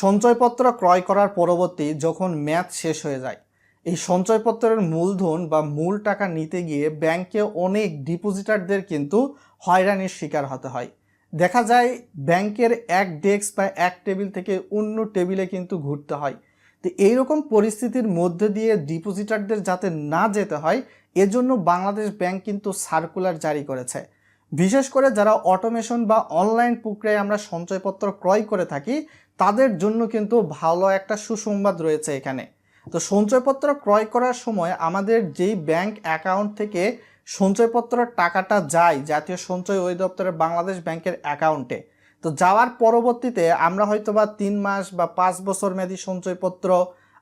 সঞ্চয়পত্র ক্রয় করার পরবর্তী যখন মেয়াদ শেষ হয়ে যায়, এই সঞ্চয়পত্রের মূলধন বা মূল টাকা নিতে গিয়ে ব্যাংকে অনেক ডিপোজিটারদের কিন্তু হয়রানির শিকার হতে হয়। দেখা যায়, ব্যাংকের এক ডেস্ক বা এক টেবিল থেকে অন্য টেবিলে কিন্তু ঘুরতে হয়। তো এইরকম পরিস্থিতির মধ্যে দিয়ে ডিপোজিটারদের যাতে না যেতে হয়, এজন্য বাংলাদেশ ব্যাংক কিন্তু সার্কুলার জারি করেছে। বিশেষ করে যারা অটোমেশন বা অনলাইন প্রক্রিয়ায় আমরা সঞ্চয়পত্র ক্রয় করে থাকি, তাদের জন্য কিন্তু ভালো একটা সুসংবাদ রয়েছে এখানে। তো সঞ্চয়পত্র ক্রয় করার সময় আমাদের যেই ব্যাংক অ্যাকাউন্ট থেকে সঞ্চয়পত্রের টাকাটা যায়, জাতীয় সঞ্চয় অধিদপ্তরের বাংলাদেশ ব্যাংকের অ্যাকাউন্টে তো যাওয়ার পরবর্তীতে আমরা হয়তোবা তিন মাস বা পাঁচ বছর মেয়াদী সঞ্চয়পত্র,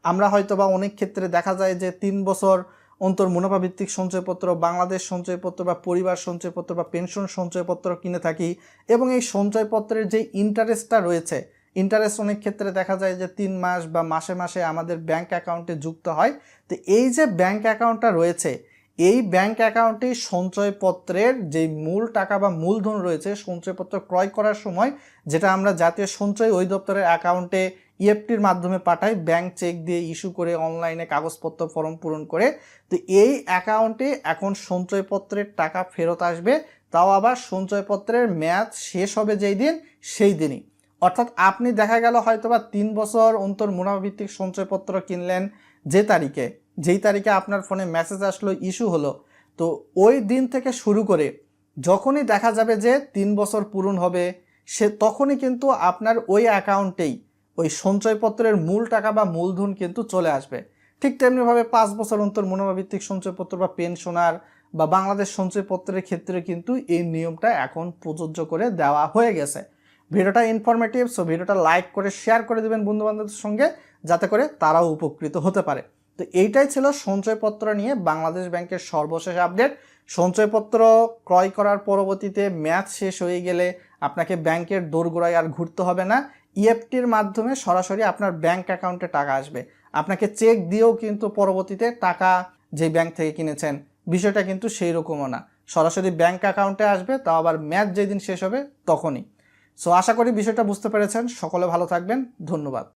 আমরা হয়তোবা অনেক ক্ষেত্রে দেখা যায় যে তিন বছর অন্তর মুনাফা ভিত্তিক সঞ্চয়পত্র, বাংলাদেশ সঞ্চয়পত্র বা পরিবার সঞ্চয়পত্র বা পেনশন সঞ্চয়পত্র কিনে থাকি এবং এই সঞ্চয়পত্রের যে ইন্টারেস্টটা রয়েছে, ইন্টারেস্ট অনেক ক্ষেত্রে দেখা যায় যে তিন মাস বা মাসে মাসে আমাদের ব্যাংক অ্যাকাউন্টে যুক্ত হয়। তো এই যে ব্যাংক অ্যাকাউন্টটা রয়েছে, এই ব্যাংক অ্যাকাউন্টে সঞ্চয়পত্রের যে মূল টাকা বা মূলধন রয়েছে সঞ্চয়পত্র ক্রয় করার সময়, যেটা আমরা জাতীয় সঞ্চয় অধিদপ্তরের অ্যাকাউন্টে ইএফটির মাধ্যমে পাঠায় ব্যাংক চেক দিয়ে ইস্যু করে অনলাইনে কাগজপত্র ফর্ম পূরণ করে। তো এই অ্যাকাউন্টে এখন সঞ্চয়পত্রের টাকা ফেরত আসবে, তাও আবার সঞ্চয়পত্রের মেয়াদ শেষ হবে যেই দিন, সেই দিনই। অর্থাৎ আপনি দেখা গেল হয়তোবা তিন বছর অন্তর মুনাফাভিত্তিক সঞ্চয়পত্র কিনলেন যে তারিখে, যেই তারিখে আপনার ফোনে মেসেজ আসলো ইস্যু হলো। তো ওই দিন থেকে শুরু করে যখনই দেখা যাবে যে তিন বছর পূরণ হবে, সে তখনই কিন্তু আপনার ওই অ্যাকাউন্টেই ওই সঞ্চয়পত্রের মূল টাকা বা মূলধন কিন্তু চলে আসবে। ঠিক তেমনিভাবে পাঁচ বছর অন্তর মুনাফাভিত্তিক সঞ্চয়পত্র বা পেনশনার বা বাংলাদেশ সঞ্চয়পত্রের ক্ষেত্রে কিন্তু এই নিয়মটা এখন প্রযোজ্য করে দেওয়া হয়ে গেছে। ভিডিওটা ইনফরমেটিভ সো ভিডিওটা লাইক করে শেয়ার করে দেবেন বন্ধু বান্ধবদের সঙ্গে, যাতে করে তারাও উপকৃত হতে পারে। তো এইটাই ছিল সঞ্চয়পত্র নিয়ে বাংলাদেশ ব্যাংকের সর্বশেষ আপডেট। সঞ্চয়পত্র ক্রয় করার পরবর্তীতে ম্যাচ শেষ হয়ে গেলে আপনাকে ব্যাংকের দোরগোড়ায় আর ঘুরতে হবে না। ইএফটির মাধ্যমে সরাসরি আপনার ব্যাংক অ্যাকাউন্টে টাকা আসবে। আপনাকে চেক দিয়েও কিন্তু পরবর্তীতে টাকা যে ব্যাংক থেকে কিনেছেন, বিষয়টা কিন্তু সেই রকমও না। সরাসরি ব্যাংক অ্যাকাউন্টে আসবে, তাও আবার ম্যাচ যেদিন শেষ হবে তখনই। সো আশা করি বিষয়টা বুঝতে পেরেছেন। সকলে ভালো থাকবেন। ধন্যবাদ।